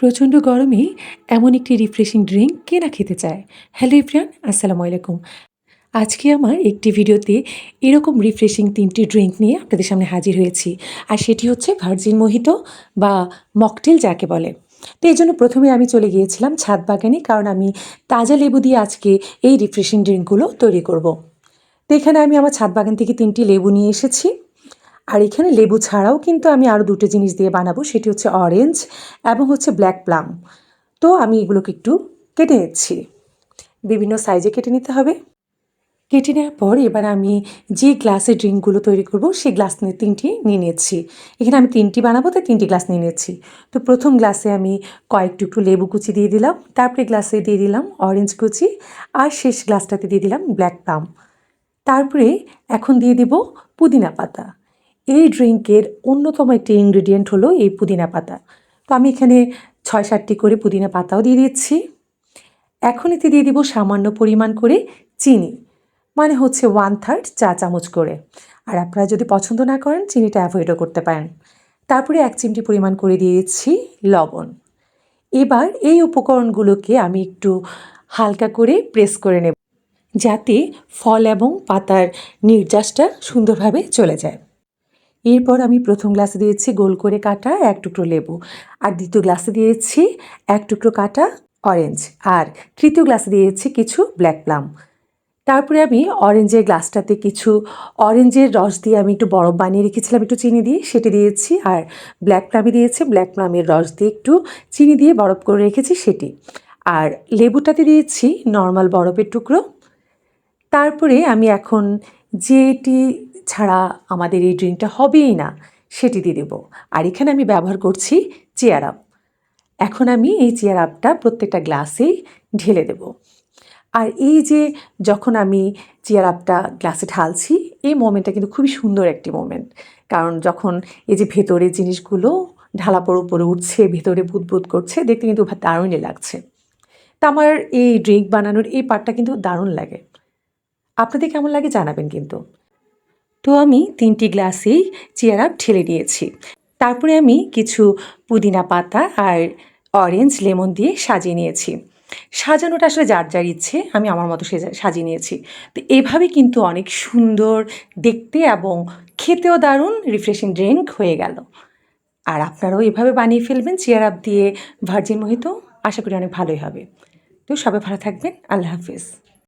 প্রচণ্ড গরমে এমন একটি রিফ্রেশিং ড্রিঙ্ক কে না খেতে চায়? হ্যালো ইফরান আসসালামু আলাইকুম। আজকে আমার একটি ভিডিওতে এরকম রিফ্রেশিং তিনটি ড্রিঙ্ক নিয়ে আপনাদের সামনে হাজির হয়েছি। আর সেটি হচ্ছে ভার্জিন মোহিতো বা মকটেল যাকে বলে। তো এই জন্য প্রথমে আমি চলে গিয়েছিলাম ছাদ বাগানে কারণ আমি তাজা লেবু দিয়ে আজকে এই রিফ্রেশিং ড্রিঙ্কগুলো তৈরি করব। তো এখানে আমি আমার ছাদ বাগান থেকে তিনটি লেবু নিয়ে এসেছি। আর এখানে লেবু ছাড়াও কিন্তু আমি আরও দুটো জিনিস দিয়ে বানাবো, সেটি হচ্ছে অরেঞ্জ এবং হচ্ছে ব্ল্যাক প্লাম তো আমি এগুলোকে একটু কেটে নিচ্ছি। বিভিন্ন সাইজে কেটে নিতে হবে। কেটে নেওয়ার পর এবার আমি যে গ্লাসে ড্রিঙ্কগুলো তৈরি করব, সেই গ্লাস নিয়ে তিনটি নিয়ে নিচ্ছি। এখানে আমি তিনটি বানাবো, তাই তিনটি গ্লাস নিয়ে নিচ্ছি। তো প্রথম গ্লাসে আমি কয়েক টুকরো লেবু কুচি দিয়ে দিলাম, তারপরে গ্লাসে দিয়ে দিলাম অরেঞ্জ কুচি, আর শেষ গ্লাসটাতে দিয়ে দিলাম ব্ল্যাক প্লাম তারপরে এখন দিয়ে দিব পুদিনা পাতা। এই ড্রিঙ্কের অন্যতম একটি ইনগ্রেডিয়েন্ট হলো এই পুদিনা পাতা। তো আমি এখানে ছয় সাতটি করে পুদিনা পাতাও দিয়ে দিচ্ছি। এখন এতে দিয়ে দিব সামান্য পরিমাণ করে চিনি মানে হচ্ছে ওয়ান থার্ড চা চামচ করে। আর আপনারা যদি পছন্দ না করেন, চিনিটা অ্যাভয়েডও করতে পারেন। তারপরে এক চিমটি পরিমাণ করে দিয়েছি লবণ। এবার এই উপকরণগুলোকে আমি একটু হালকা করে প্রেস করে নেব, যাতে ফল এবং পাতার নির্যাসটা সুন্দরভাবে চলে যায়। এরপর আমি প্রথম গ্লাসে দিয়েছি গোল করে কাটা এক টুকরো লেবু আর দ্বিতীয় গ্লাসে দিয়েছি এক টুকরো কাটা অরেঞ্জ আর তৃতীয় গ্লাসে দিয়েছি কিছু ব্ল্যাক প্লাম তারপরে আমি অরেঞ্জের গ্লাসটাতে কিছু অরেঞ্জের রস দিয়ে আমি একটু বরফ বানিয়ে রেখেছিলাম একটু চিনি দিয়ে, সেটি দিয়েছি আর ব্ল্যাক প্লামে দিয়েছি। ব্ল্যাক প্লামের রস দিয়ে একটু চিনি দিয়ে বরফ করে রেখেছি সেটি। আর লেবুটাতে দিয়েছি নর্মাল বরফের টুকরো। তারপরে আমি এখন যেটি ছাড়া আমাদের এই ড্রিঙ্কটা হবেই না, সেটি দিয়ে দেবো। আর এখানে আমি ব্যবহার করছি চেয়ার আপ। এখন আমি এই চেয়ার আপটা প্রত্যেকটা গ্লাসেই ঢেলে দেব। আর এই যে যখন আমি চেয়ার আপটা গ্লাসে ঢালছি, এই মোমেন্টটা কিন্তু খুবই সুন্দর একটি মোমেন্ট। কারণ যখন এই যে ভেতরে জিনিসগুলো ঢালা পর উপরে উঠছে, ভেতরে বুদবুদ করছে, দেখতে কিন্তু দারুণই লাগছে। তা আমার এই ড্রিঙ্ক বানানোর এই পার্টটা কিন্তু দারুণ লাগে। আপনাদের কেমন লাগে জানাবেন কিন্তু। তো আমি তিনটি গ্লাসেই চেয়ার আপ ঢেলে নিয়েছি। তারপরে আমি কিছু পুদিনা পাতা আর অরেঞ্জ লেমন দিয়ে সাজিয়ে নিয়েছি। সাজানোটা আসলে যার যার ইচ্ছে, আমি আমার মতো সেজা- সাজিয়ে নিয়েছি। তো এভাবে কিন্তু অনেক সুন্দর দেখতে এবং খেতেও দারুণ রিফ্রেশিং ড্রিঙ্ক হয়ে গেল। আর আপনারাও এভাবে বানিয়ে ফেলবেন, চেয়ার আপ দিয়ে ভার্জিন মোহিত, আশা করি অনেক ভালোই হবে। তো সবাই ভালো থাকবেন, আল্লাহ হাফিজ।